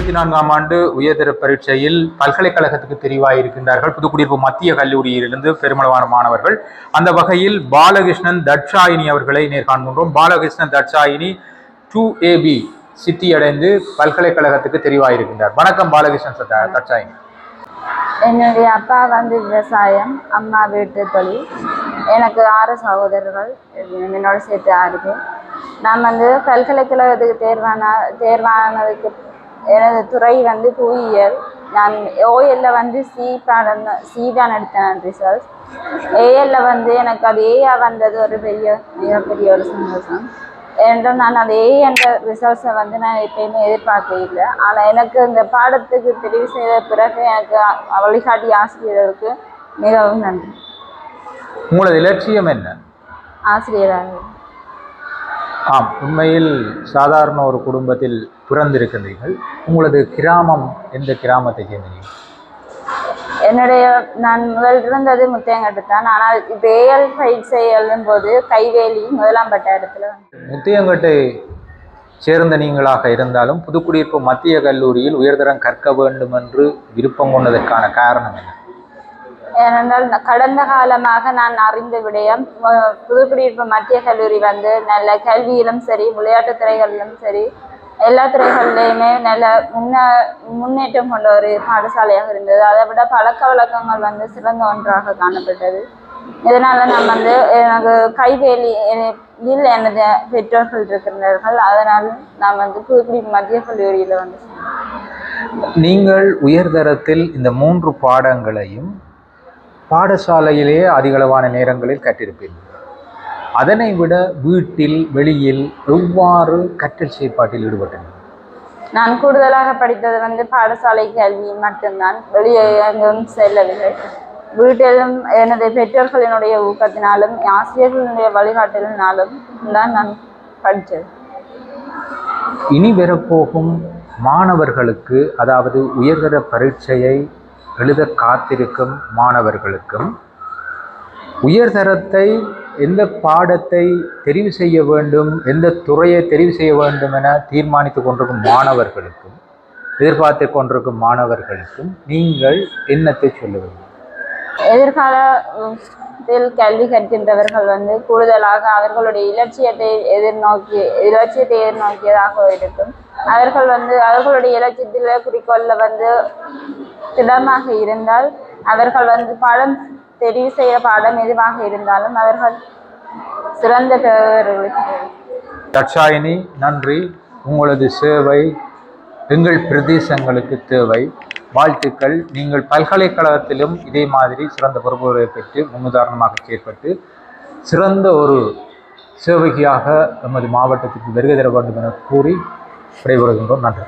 இருபத்தி நான்காம் ஆண்டு உயர்தர பரீட்சையில் பல்கலைக்கழகத்துக்கு தெரிவாயிருக்கின்றார்கள். புதுக்குடியிருப்பு மத்திய கல்லூரியிலிருந்து பெருமளவான மாணவர்கள். அந்த வகையில் பாலகிருஷ்ணன் தட்சாயினி அவர்களை நேர்காண்கின்றோம். பாலகிருஷ்ணன் தட்சாயினி டூ ஏபி சித்தியடைந்து பல்கலைக்கழகத்துக்கு தெரிவாயிருக்கின்றார். வணக்கம் பாலகிருஷ்ணன் தட்சாயினி. என்னுடைய அப்பா வந்து விவசாயம் அம்மா வீட்டு தொழில். எனக்கு ஆறு சகோதரர்கள் என்னோட சேர்த்து ஆறு பேர். நான் வந்து பல்கலைக்கழகத்துக்கு தேர்வான தேர்வானதுக்கு எனது துறை வந்து புவியியல். நான் ஓஎல்ல வந்து சி பாடம் சி தான் எடுத்தேன் ரிசல்ட் ஏஎல்ல வந்து எனக்கு அது ஏஆ வந்தது ஒரு பெரிய மிகப்பெரிய ஒரு சந்தோஷம். ஏனென்றால் நான் அந்த ஏ என்ற ரிசல்ட்ஸை வந்து நான் எப்பயுமே எதிர்பார்க்க இல்லை. ஆனால் எனக்கு இந்த பாடத்துக்கு தெரிவு செய்த பிறகு எனக்கு வழிகாட்டி ஆசிரியர்களுக்கு மிகவும் நன்றி. உங்களது இலட்சியம் என்ன? ஆசிரியராக ஆம் உண்மையில் சாதாரண ஒரு குடும்பத்தில் பிறந்திருக்கின்றீர்கள். உங்களது கிராமம் எந்த கிராமத்தை சேர்ந்தீர்கள்? என்னுடைய நான் முதல் இருந்தது முத்தையங்கட்டு தான் ஆனால் இப்போ ஏஎல் பயிற்சி எழுதும் போது கைவேலி முதலாம் பட்ட இடத்துல முத்தியங்கட்டை சேர்ந்த நீங்களாக இருந்தாலும் புதுக்குடியிருப்பு மத்திய கல்லூரியில் உயர்தரம் கற்க வேண்டும் என்று விருப்பம் கொண்டதற்கான காரணம் என்ன? ஏனென்றால் கடந்த காலமாக நான் அறிந்த விடயம் புதுக்குடியிருப்பு மத்திய கல்லூரி வந்து நல்ல கல்வியிலும் சரி விளையாட்டுத் துறைகளிலும் சரி எல்லா துறைகள்லையுமே நல்ல முன்ன முன்னேற்றம் கொண்ட ஒரு பாடசாலையாக இருந்தது. அதை விட பழக்க வழக்கங்கள் வந்து சிறந்த ஒன்றாக காணப்பட்டது. இதனால நான் வந்து எனக்கு கைவேலி இதில் எனது பெற்றோர்கள் இருக்கிறார்கள். அதனால் நான் வந்து புதுக்குடி மத்திய கல்லூரியில் வந்து நீங்கள் உயர்தரத்தில் இந்த மூன்று பாடங்களையும் பாடசாலையிலே அதிகளவான நேரங்களில் கற்றிருப்பீர்கள் அதனை விட வீட்டில் வெளியில் எவ்வாறு கற்றல் செயற்பாட்டில் ஈடுபட்டீர்கள் நான் கூடுதலாக படித்தது வந்து பாடசாலை கல்வி மட்டும்தான். வெளியே எங்கும் செல்லவில்லை. வீட்டிலும் எனது பெற்றோர்களினுடைய ஊக்கத்தினாலும் ஆசிரியர்களுடைய வழிகாட்டலினாலும் தான் நான் படித்தது. இனி வரப்போகும் மாணவர்களுக்கு அதாவது உயர்தர பரீட்சையை எழுத காத்திருக்கும் மாணவர்களுக்கும் உயர்தரத்தை எந்த பாடத்தை தெரிவு செய்ய வேண்டும் எந்த துறையை தெரிவு செய்ய வேண்டும் என தீர்மானித்து கொண்டிருக்கும் மாணவர்களுக்கும் எதிர்பார்த்து கொண்டிருக்கும் மாணவர்களுக்கும் நீங்கள் என்னத்தை சொல்ல வேண்டும் எதிர்காலத்தில் கல்வி கற்கின்றவர்கள் வந்து கூடுதலாக அவர்களுடைய இலட்சியத்தை எதிர்நோக்கி இலட்சியத்தை எதிர்நோக்கியதாக இருக்கும். அவர்கள் வந்து அவர்களுடைய இலட்சியத்தில் குறிக்கோளில் வந்து திடமாக இருந்தால் அவர்கள் வந்து பாடம் தெரிவு செய்ய பாடம் எதுவாக இருந்தாலும் அவர்கள் சிறந்த தட்சாயினி நன்றி. உங்களது சேவை எங்கள் பிரதேசங்களுக்கு தேவை. வாழ்த்துக்கள். நீங்கள் பல்கலைக்கழகத்திலும் இதே மாதிரி சிறந்த பொறுப்புகளை பெற்று முன்னுதாரணமாக செயற்பட்டு சிறந்த ஒரு சேவகியாக நமது மாவட்டத்துக்கு வருகை தர வேண்டும் என கூறி விடைபெறுகின்றோம். நன்றி.